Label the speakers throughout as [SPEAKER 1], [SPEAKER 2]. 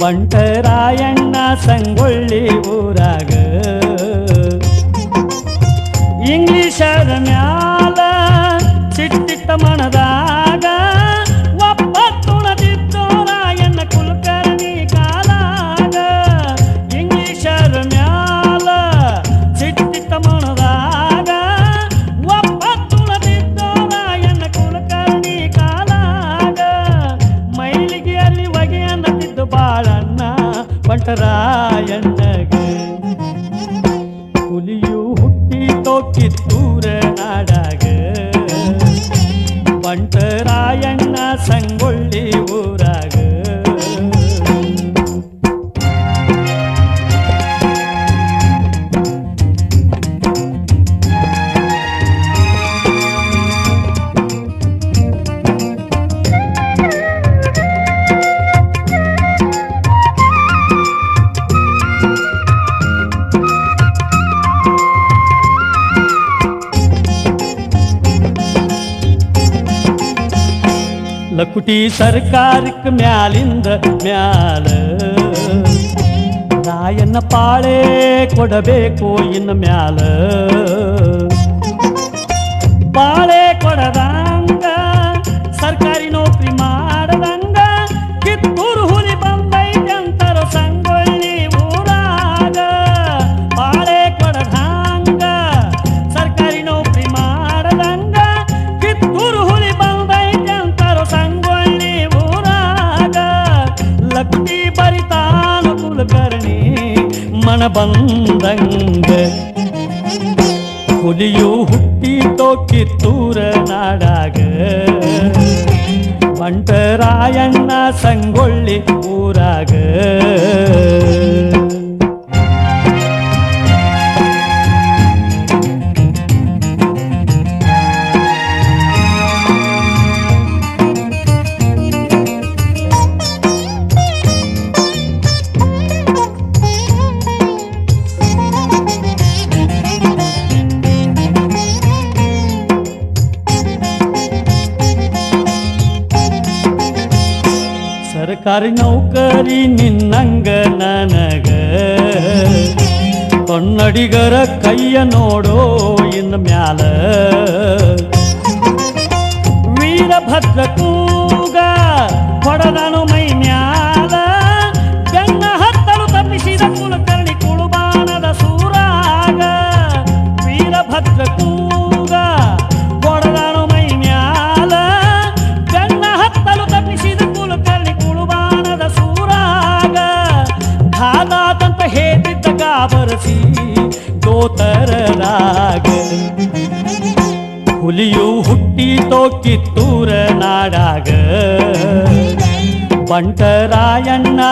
[SPEAKER 1] ಬಂಟರಾಯಣ್ಣ ಸಂಗೊಳ್ಳಿ ಊರ ಈ ಸರ್ಕಾರಕ್ಕೆ ಮ್ಯಾಲಿಂದ ಮ್ಯಾಲ. ರಾಯನ ಪಾಳೆ ಕೊಡಬೇಕು ಇನ್ನು ಮ್ಯಾಲ. ಬಂದಂಗ ಹುಲಿಯು ಹುಟ್ಟಿ ತೋಕಿತ್ತೂರ ನಾಡಾಗ ಬಂಟರಾಯಣ್ಣ ಸಂಗೊಳ್ಳಿ ಊರಾಗ ಸರ್ಕಾರಿ ನೌಕರಿ ನಿನ್ನಂಗ ನನಗ. ಕನ್ನಡಿಗರ ಕೈಯ ನೋಡೋ ಇನ್ನು ಮ್ಯಾಲ. ವೀರಭದ್ರಕೂ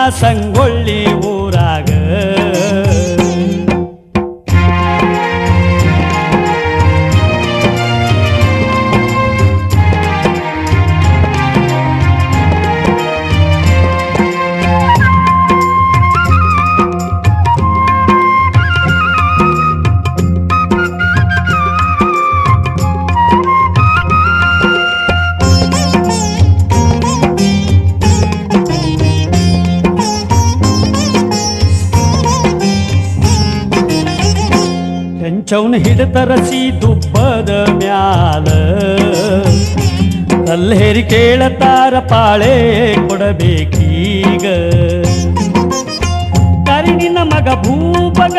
[SPEAKER 1] ಸಂಗೊಳ್ಳಿ ಚೌನ್ ಹಿಡತರಸಿ ತುಪ್ಪದ ಮ್ಯಾಲ. ಕಲ್ಲೇರಿ ಕೇಳತಾರ ಪಾಳೆ ಕೊಡಬೇಕೀಗ. ಕರಿಣಿನ ಮಗ ಭೂಪಗ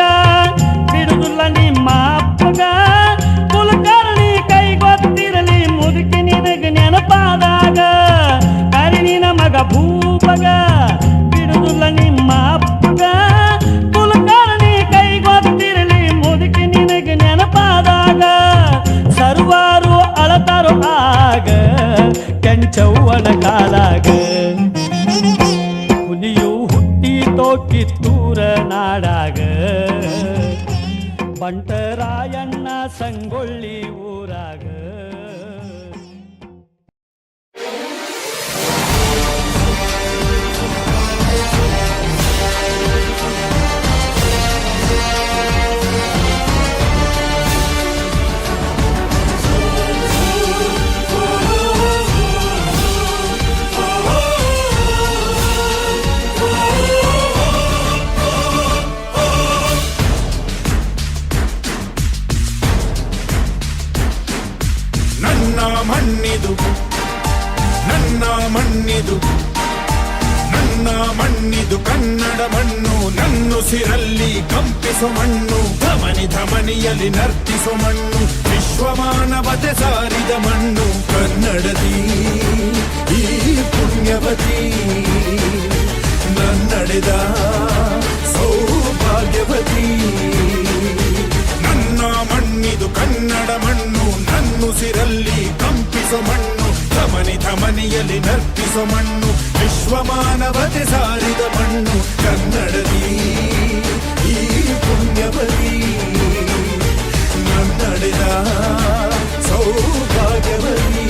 [SPEAKER 2] நாடாக பண்டராயண்ணா சங்கொள்ளி ಕಂಪಿಸೋ ಮಣ್ಣು ಧಮನಿ ಧಮನಿಯಲ್ಲಿ ನರ್ತಿಸೋ ಮಣ್ಣು ವಿಶ್ವಮಾನವತೆ ಸಾರಿದ ಮಣ್ಣು ಕನ್ನಡದಿ ಈ ಪುಣ್ಯವಲಿ ನನ್ನಡೆದ ಸೌಭಾಗ್ಯವತಿ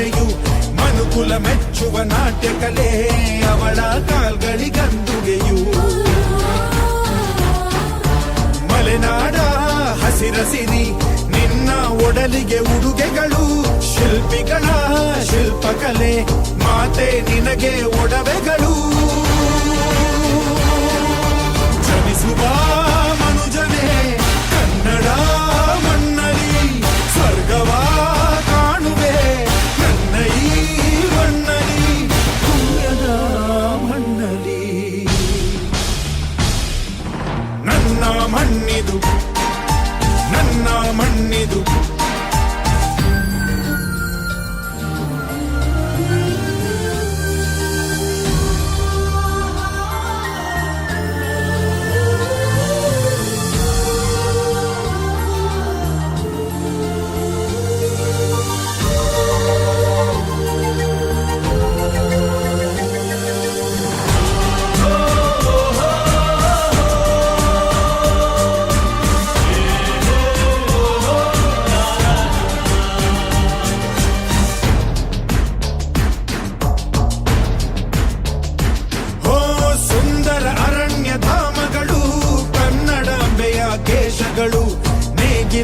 [SPEAKER 2] ಕೈಬಳೆಯು ಮನುಕುಲ ಮೆಚ್ಚುವ ನಾಟ್ಯ ಕಲೆ ಅವಳ ಕಾಲ್ಗಳಿಗಂದುಗೆಯು. ಮಲೆನಾಡ ಹಸಿರ ಸಿರಿ, ನಿನ್ನ ಒಡಲಿಗೆ ಉಡುಗೆಗಳು, ಶಿಲ್ಪಿಗಳ ಶಿಲ್ಪಕಲೆ, ಮಾತೆ ನಿನಗೆ ಒಡವೆಗಳು. ಜನಿಸುವ ಮಣ್ಣಿದು ನನ್ನ ಮಣ್ಣಿದು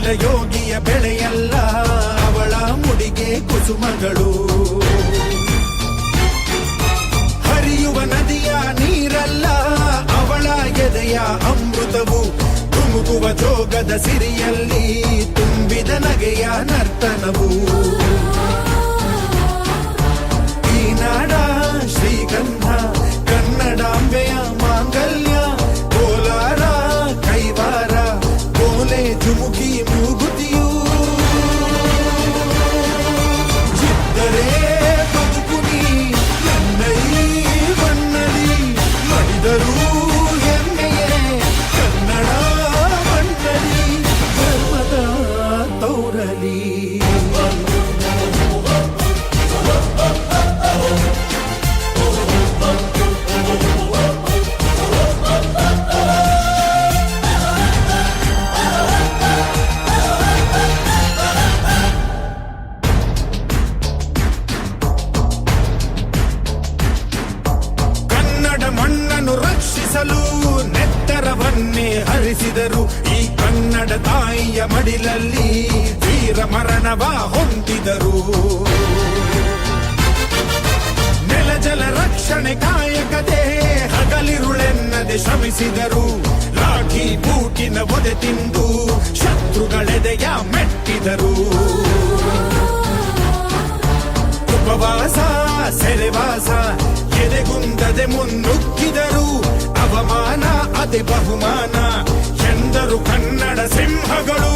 [SPEAKER 2] ನೇಗಿಲ ಯೋಗಿಯ ಬೆಳೆಯಲ್ಲ ಅವಳ ಮುಡಿಗೆ ಕುಸುಮಗಳು. ಹರಿಯುವ ನದಿಯ ನೀರಲ್ಲ, ಅವಳ ಎದೆಯ ಅಮೃತವು ತುಮುಕುವ ಜೋಗದ ಸಿರಿಯಲ್ಲಿ ತುಂಬಿದ ನಗೆಯ ನರ್ತನವು. ಈ ನಾಡ ಶ್ರೀಗಂಧ, ಕನ್ನಡಾಂಬೆಯ ಮಾಂಗಲ್ಯ ಕೋಲೆ ಜುಮುಕಿ ಮೂಗುತಿಯು ರಕ್ಷಿಸಲು ನೆತ್ತರವನ್ನೇ ಹರಿಸಿದರು ಈ ಕನ್ನಡ ತಾಯಿಯ ಮಡಿಲಲ್ಲಿ ವೀರ ಮರಣವ ಹೊಂದಿದರು. ನೆಲ ಜಲ ರಕ್ಷಣೆ ಕಾಯಕದೆ ಹಗಲಿರುಳೆನ್ನದೆ ಶ್ರಮಿಸಿದರು. ಲಾಠಿ ಬೂಟಿನ ಒದೆ ತಿಂದು ಶತ್ರುಗಳೆದೆಯ ಮೆಟ್ಟಿದರು. ಉಪವಾಸ ಸೆರೆವಾಸ ಎದೆಗುಂದದೆ ಮುನ್ನುಗ್ಗಿದರು. ಅವಮಾನ ಅದೆ ಬಹುಮಾನ ಎಂದರು ಕನ್ನಡ ಸಿಂಹಗಳು.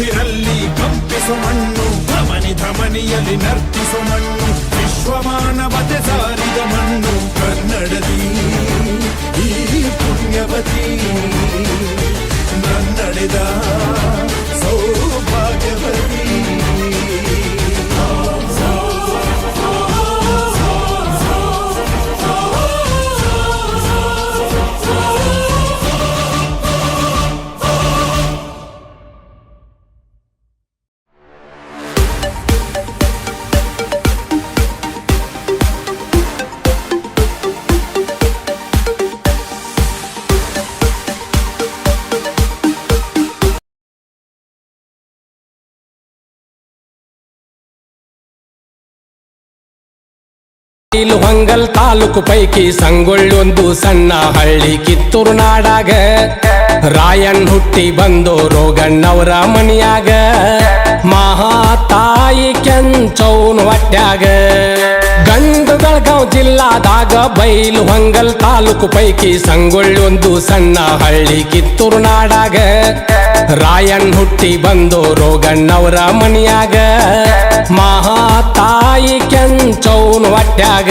[SPEAKER 2] ಕಂಪಿಸು ಮಣ್ಣು ಧಮನಿ ಧಮನಿಯಲ್ಲಿ ನರ್ತಿಸು ಮಣ್ಣು ವಿಶ್ವಮಾನವತೆ ಸಾರಿದ ಮಣ್ಣು ಕನ್ನಡದಿ ಈ ಪುಣ್ಯವತಿ ನನ್ನಡೆದ
[SPEAKER 3] ಹೊಂಗಲ್ ತಾಲೂಕು ಪೈಕಿ ಸಂಗೊಳ್ಳೊಂದು ಸಣ್ಣ ಹಳ್ಳಿ ಕಿತ್ತೂರು ನಾಡಾಗ. ರಾಯನ್ ಹುಟ್ಟಿ ಬಂದು ರೋಗಣ್ಣವರ ಮನಿಯಾಗ, ಮಹಾತಾಯಿ ಕೆಂಚೌನ್ ಹೊಟ್ಯಾಗ ಗಂಡು ಬೆಳಗಾವ್ ಜಿಲ್ಲಾದಾಗ ಬೈಲು ಹೊಂಗಲ್ ತಾಲೂಕು ಪೈಕಿ ಸಂಗೊಳ್ಳೊಂದು ಸಣ್ಣ ಹಳ್ಳಿ ಕಿತ್ತೂರು ನಾಡಾಗ. ರಾಯನ್ ಹುಟ್ಟಿ ಬಂದು ರೋಗಣ್ಣವರ ಮನಿಯಾಗ, ಮಹಾತಾಯಿ ಕೆಂಚೌನ್ ಹೊಟ್ಯಾಗ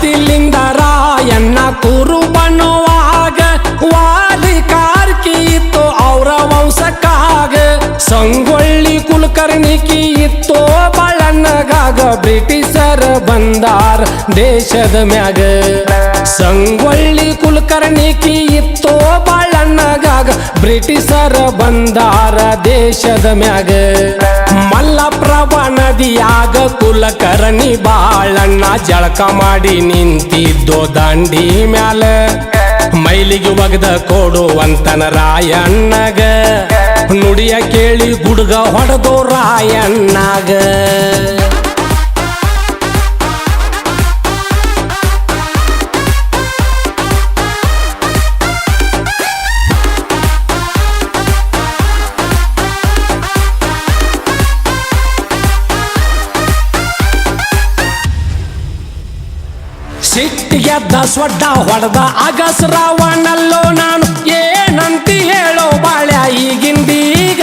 [SPEAKER 3] ಜಾತಿಲಿಂದ ರಾಯಣ್ಣ ಕುರು ಬಣ್ಣುವಾಗ ವಾಲಿ ಕಾರ್ಕಿತ್ತು ಅವರ ವಂಶಕ್ಕಾಗ. ಸಂಗೊಳ್ಳಿ ಕುಲಕರ್ಣಿಕಿ ಇತ್ತು ಬಾಳಣ್ಣಗಾಗ, ಬ್ರಿಟಿಷರ್ ಬಂದಾರ ದೇಶದ ಮ್ಯಾಗ. ಸಂಗೊಳ್ಳಿ ಕುಲಕರ್ಣಿಕಿ ಇತ್ತೋ ಬಾಳಣ್ಣಗಾಗ ಬ್ರಿಟಿಷರ ಬಂದಾರ ದೇಶದ ಮ್ಯಾಗ. ಮಲ್ಲಪ್ರಭ ನದಿಯಾಗ ಕುಲಕರ್ಣಿ ಬಾಳಣ್ಣ ಜಳಕ ಮಾಡಿ ನಿಂತಿದ್ದೋ ದಂಡಿ ಮ್ಯಾಲ. ಮೈಲಿಗೆ ಒಗದ ಕೊಡುವಂತನ ರಾಯಣ್ಣಗ. ನುಡಿಯ ಕೇಳಿ ಗುಡ್ಗ ಹೊಡೆದು ರಾಯಣ್ಣಗ. ಸಿಟ್ಟಿಗೆದ್ದ ಸ್ವಡ್ಡ ಹೊಡೆದ ಅಗಸ್ರಾವಣಲ್ಲೋ ನಾನು. ಏನಂತಿ ಹೇಳೋ ಬಾಳ್ಯ ಈಗಿಂದೀಗ.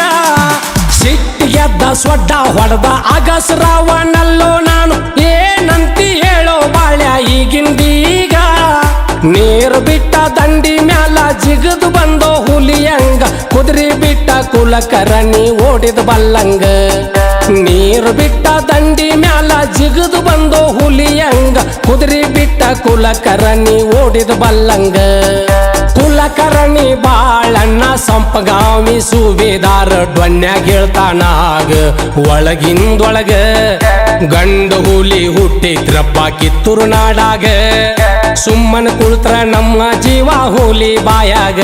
[SPEAKER 3] ಸಿಟ್ಟಿಗೆದ್ದ ಸ್ವಡ್ಡ ಹೊಡೆದ ಅಗಸ್ರಾವಣಲ್ಲೋ ನಾನು. ಏನಂತಿ ಹೇಳೋ ಬಾಳ್ಯ ಈಗಿಂದೀಗ. ನೀರು ಬಿಟ್ಟ ದಂಡಿ ಮ್ಯಾಲ ಜಿಗದು ಬಂದೋ ಹುಲಿಯಂಗ ಕುದುರೆ ಬಿಟ್ಟ ಕುಲಕರಣಿ ಓಡಿದ ಬಲ್ಲಂಗ. ನೀರು ಬಿಟ್ಟ ದಂಡಿ ಮ್ಯಾಲ ಜಿಗದು ಬಂದು ಹುಲಿಯಂಗ ಕುದುರೆ ಬಿಟ್ಟ ಕುಲಕರಣಿ ಓಡಿದ ಬಲ್ಲಂಗ. ಕುಲಕರಣಿ ಬಾಳಣ್ಣ ಸಂಪಗಾಮಿ ಸುಬೇದಾರ ಡೊನ್ಯಾಗ ಹೇಳ್ತಾನಾಗ ಒಳಗಿಂದೊಳಗ ಗಂಡು ಹುಲಿ ಹುಟ್ಟಿದ್ರಪ್ಪ ಕಿತ್ತೂರು ನಾಡಾಗ. ಸುಮ್ಮನ ಕುಳಿತ್ರ ನಮ್ಮ ಜೀವ ಹುಲಿ ಬಾಯಾಗ.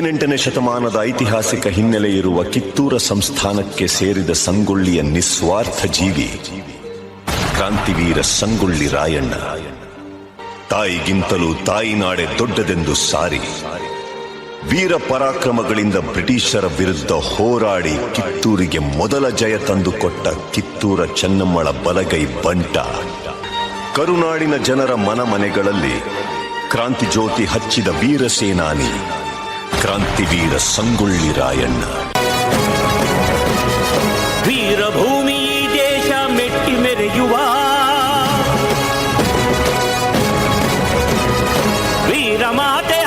[SPEAKER 4] ಹದಿನೆಂಟನೇ ಶತಮಾನದ ಐತಿಹಾಸಿಕ ಹಿನ್ನೆಲೆ ಇರುವ ಕಿತ್ತೂರ ಸಂಸ್ಥಾನಕ್ಕೆ ಸೇರಿದ ಸಂಗೊಳ್ಳಿಯ ನಿಸ್ವಾರ್ಥ ಜೀವಿ, ಕ್ರಾಂತಿವೀರ ಸಂಗೊಳ್ಳಿ ರಾಯಣ್ಣ. ತಾಯಿಗಿಂತಲೂ ತಾಯಿನಾಡೆ ದೊಡ್ಡದೆಂದು ಸಾರಿ, ವೀರ ಪರಾಕ್ರಮಗಳಿಂದ ಬ್ರಿಟಿಷರ ವಿರುದ್ಧ ಹೋರಾಡಿ ಕಿತ್ತೂರಿಗೆ ಮೊದಲ ಜಯ ತಂದುಕೊಟ್ಟ ಕಿತ್ತೂರ ಚೆನ್ನಮ್ಮಳ ಬಲಗೈ ಬಂಟ. ಕರುನಾಡಿನ ಜನರ ಮನಮನೆಗಳಲ್ಲಿ ಕ್ರಾಂತಿ ಜ್ಯೋತಿ ಹಚ್ಚಿದ ವೀರ ಸೇನಾನಿ ಕ್ರಾಂತಿವೀರ ಸಂಗೊಳ್ಳಿ ರಾಯಣ್ಣ
[SPEAKER 1] ವೀರಭೂಮಿ ಈ ದೇಶ ಮೆಟ್ಟಿ ಮೆರೆಯುವ ವೀರಮಾತೆ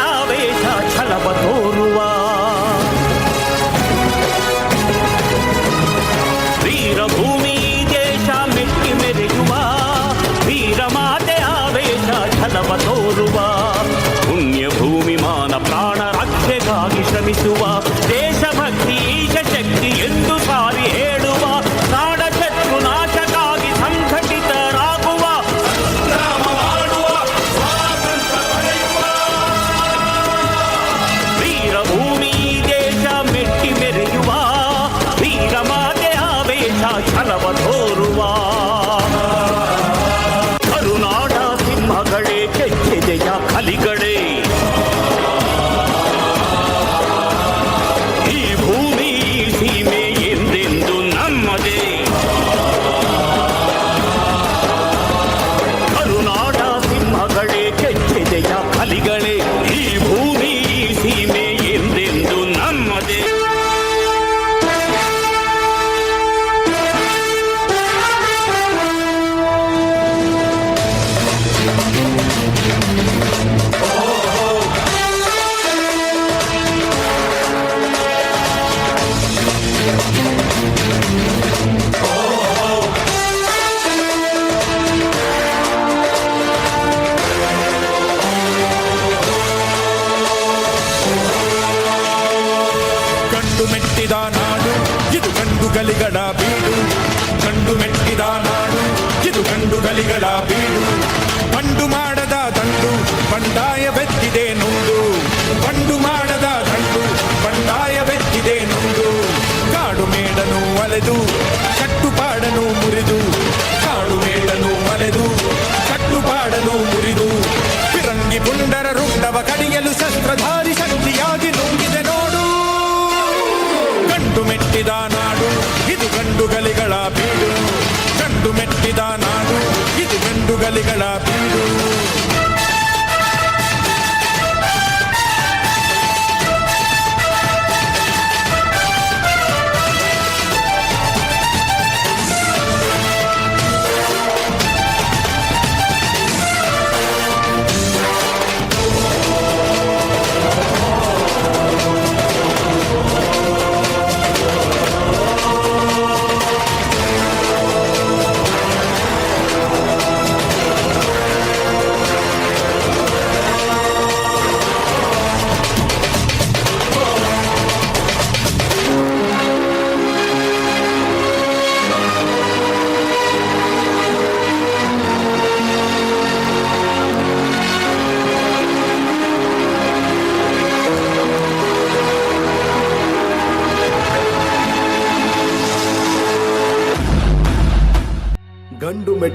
[SPEAKER 2] ಶಸ್ತ್ರಧಾರಿ ಶಕ್ತಿಯಾಗಿ ನುಂಗಿದೆ ನೋಡು. ಗಂಡು ಮೆಟ್ಟಿದ ನಾಡು, ಇದು ಗಂಡುಗಲಿಗಳ ಬೀಡು. ಗಂಡು ಮೆಟ್ಟಿದ ನಾಡು, ಇದು ಗಂಡುಗಲಿಗಳ ಬೀಡು.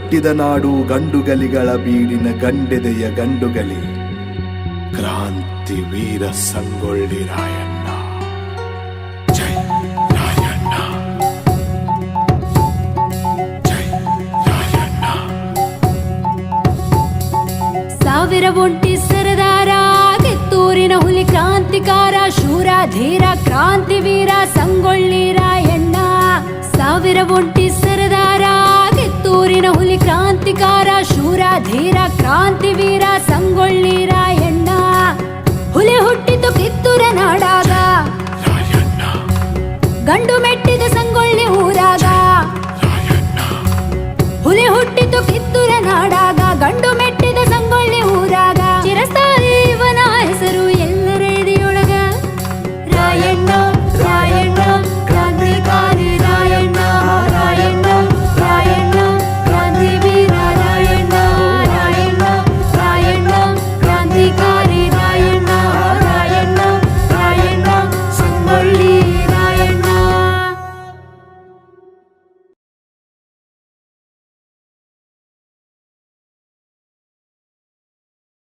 [SPEAKER 5] ಗಂಡು ಮೆಟ್ಟಿದ ನಾಡು ಗಂಡುಗಲಿಗಳ ಬೀಡಿನ ಗಂಡೆದೆಯ ಗಂಡುಗಲಿ. ಕ್ರಾಂತಿ ವೀರ ಸಂಗೊಳ್ಳಿ ರಾಯಣ್ಣ. ಜೈ ರಾಯಣ್ಣ.
[SPEAKER 6] ಸಾವಿರ ಒಂಟಿ ಸರದಾರ, ಕಿತ್ತೂರಿನ ಹುಲಿ ಕ್ರಾಂತಿಕಾರ, ಶೂರ, ಧೀರ, ಕ್ರಾಂತಿ ವೀರ, ಸಂಗೊಳ್ಳಿ ರಾಯಣ್ಣ. ಸಾವಿರ ಒಂಟಿ ಸರದಾರ ಕಿತ್ತೂರಿನ ಹುಲಿ ಕ್ರಾಂತಿಕಾರ, ಶೂರ, ಧೀರ ಕ್ರಾಂತಿ ವೀರ ಸಂಗೊಳ್ಳಿ ರಾಯಣ್ಣ ಹುಲಿ ಹುಟ್ಟಿತು ಕಿತ್ತೂರ ನಾಡಾಗ. ಗಂಡು ಮೆಟ್ಟಿದ ಸಂಗೊಳ್ಳಿ ಊರಾಗ. ಹುಲಿ ಹುಟ್ಟಿತು ಕಿತ್ತೂರ ನಾಡಾಗ. ಗಂಡು ಮೆಟ್ಟಿದ ಸಂಗೊಳ್ಳಿ